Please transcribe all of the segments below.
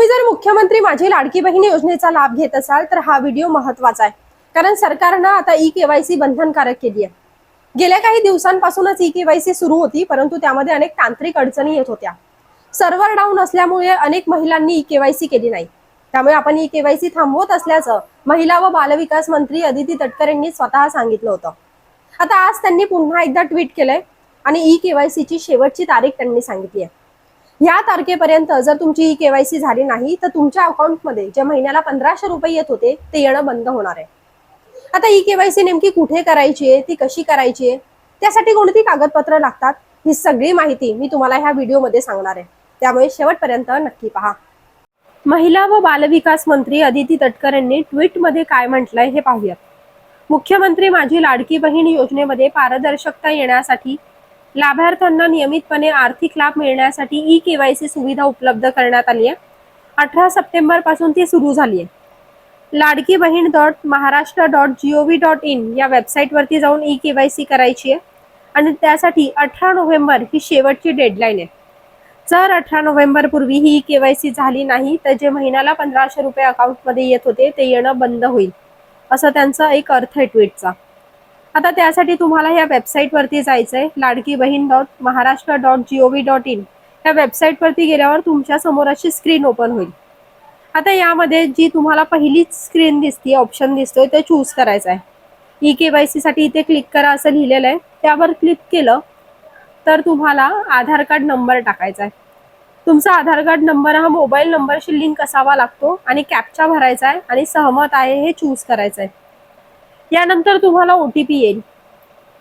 तुम्ही जर मुख्यमंत्री माझी लाडकी बहीण योजनेचा लाभ घेत असाल तर हा व्हिडिओ महत्त्वाचा आहे. कारण सरकारनं आता ई केवायसी बंधनकारक केली आहे. गेल्या काही दिवसांपासूनच ई केवायसी सुरू होती परंतु त्यामध्ये अनेक तांत्रिक अडचणी येत होत्या. सर्व्हर डाऊन असल्यामुळे अनेक महिलांनी ई केवायसी केली नाही. त्यामुळे आपण ई केवायसी थांबवत असल्याचं महिला व बालविकास मंत्री अदिती तटकर यांनी स्वतः सांगितलं होतं. आता आज त्यांनी पुन्हा एकदा ट्विट केलंय आणि ई केवायसीची शेवटची तारीख त्यांनी सांगितली आहे. या तारखेपर्यंत जर तुमची ही केवायसी झाली नाही तर तुमच्या अकाउंटमध्ये जे महिन्याला पंधराशे रुपये येत होते ते येणं बंद होणार आहे. आता ई केवायसी नेमकी कुठे करायची आहे ती कशी करायची आहे त्यासाठी कोणती कागदपत्र लागतात ही सगळी माहिती मी तुम्हाला ह्या व्हिडिओमध्ये सांगणार आहे. त्यामुळे शेवटपर्यंत नक्की पहा. महिला व बालविकास मंत्री अदिती तटकर यांनी ट्विटमध्ये काय म्हटलंय हे पाहूयात. मुख्यमंत्री माझी लाडकी बहीण योजनेमध्ये पारदर्शकता येण्यासाठी लाभार्थ्यांना नियमितपणे आर्थिक लाभ मिळण्यासाठी ई केवायसी सुविधा उपलब्ध करण्यात आली आहे. अठरा सप्टेंबरपासून ती सुरू झाली आहे. Ladki Bahin dot Maharashtra dot G O V dot in या वेबसाईटवरती जाऊन ई केवायसी करायची आहे. आणि त्यासाठी अठरा नोव्हेंबर ही शेवटची डेडलाईन आहे. जर अठरा नोव्हेंबर पूर्वी ही केवायसी झाली नाही तर जे महिन्याला पंधराशे रुपये अकाउंटमध्ये येत होते ते येणं बंद होईल. असं त्यांचा एक अर्थ आहे ट्विटचा आता त्यासाठी तुम्हाला ह्या वेबसाईटवरती जायचं आहे Ladki Bahin dot Maharashtra dot G O V dot in या वेबसाईटवरती गेल्यावर तुमच्यासमोर अशी स्क्रीन ओपन होईल. आता यामध्ये जी तुम्हाला पहिली स्क्रीन दिसते ऑप्शन दिसतोय ते चूज करायचं आहे ई के वायसाठी इथे क्लिक करा असं लिहिलेलं आहे त्यावर क्लिक केलं तर तुम्हाला आधार कार्ड नंबर टाकायचा आहे तुमचा आधार कार्ड नंबर हा मोबाईल नंबरशी लिंक असावा लागतो आणि कॅपचा भरायचा आहे आणि सहमत आहे हे चूज करायचं आहे यानंतर तुम्हाला ओ टी पी येईल.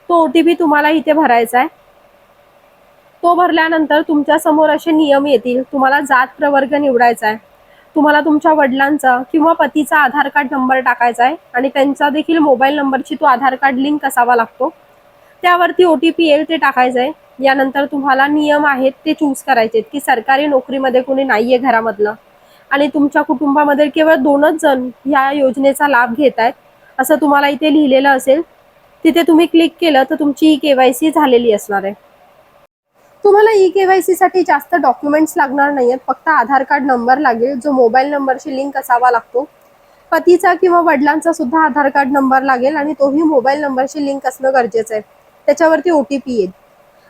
तो ओ टी पी तुम्हाला इथे भरायचा आहे तो भरल्यानंतर तुमच्यासमोर असे नियम येतील. तुम्हाला जात प्रवर्ग निवडायचा आहे तुम्हाला तुमच्या वडिलांचा किंवा पतीचा आधार कार्ड नंबर टाकायचा आहे आणि त्यांचा देखील मोबाईल नंबरची तो आधार कार्ड लिंक असावा लागतो. त्यावरती ओ टी पी येईल ते टाकायचं आहे यानंतर तुम्हाला नियम आहेत ते चूज करायचे आहेत की सरकारी नोकरीमध्ये कोणी नाहीये घरामधलं. आणि तुमच्या कुटुंबामध्ये केवळ दोनच जण या योजनेचा लाभ घेत आहेत असं तुम्हाला इथे लिहिलेलं असेल तिथे तुम्ही क्लिक केलं तर तुमची ई केवायसी झालेली असणार आहे. तुम्हाला ई केवायसी साठी जास्त डॉक्युमेंट्स लागणार नाहीयेत फक्त आधार कार्ड नंबर लागेल जो मोबाईल नंबरशी लिंक असावा लागतो. पतीचा किंवा वडिलांचा सुद्धा आधार कार्ड नंबर लागेल आणि तोही मोबाईल नंबरशी लिंक असणं गरजेचं आहे. त्याच्यावरती ओ टी पी येईल.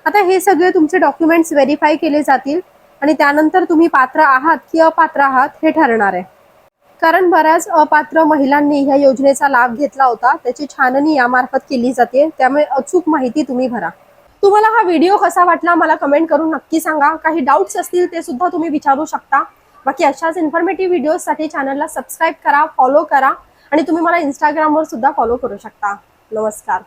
आता हे सगळे तुमचे डॉक्युमेंट्स व्हेरीफाय केले जातील आणि त्यानंतर तुम्ही पात्र आहात की अपात्र आहात हे ठरणार आहे. कारण बऱ्याच अपात्र महिलांनी ह्या योजनेचा लाभ घेतला होता. त्याची छाननी यामार्फत केली जाते. त्यामुळे अचूक माहिती तुम्ही भरा. तुम्हाला हा व्हिडिओ कसा वाटला मला कमेंट करून नक्की सांगा. काही डाऊट्स असतील ते सुद्धा तुम्ही विचारू शकता. बाकी अशाच इन्फॉर्मेटिव्ह व्हिडिओसाठी चॅनलला सबस्क्राईब करा फॉलो करा आणि तुम्ही मला इंस्टाग्रामवर सुद्धा फॉलो करू शकता. नमस्कार.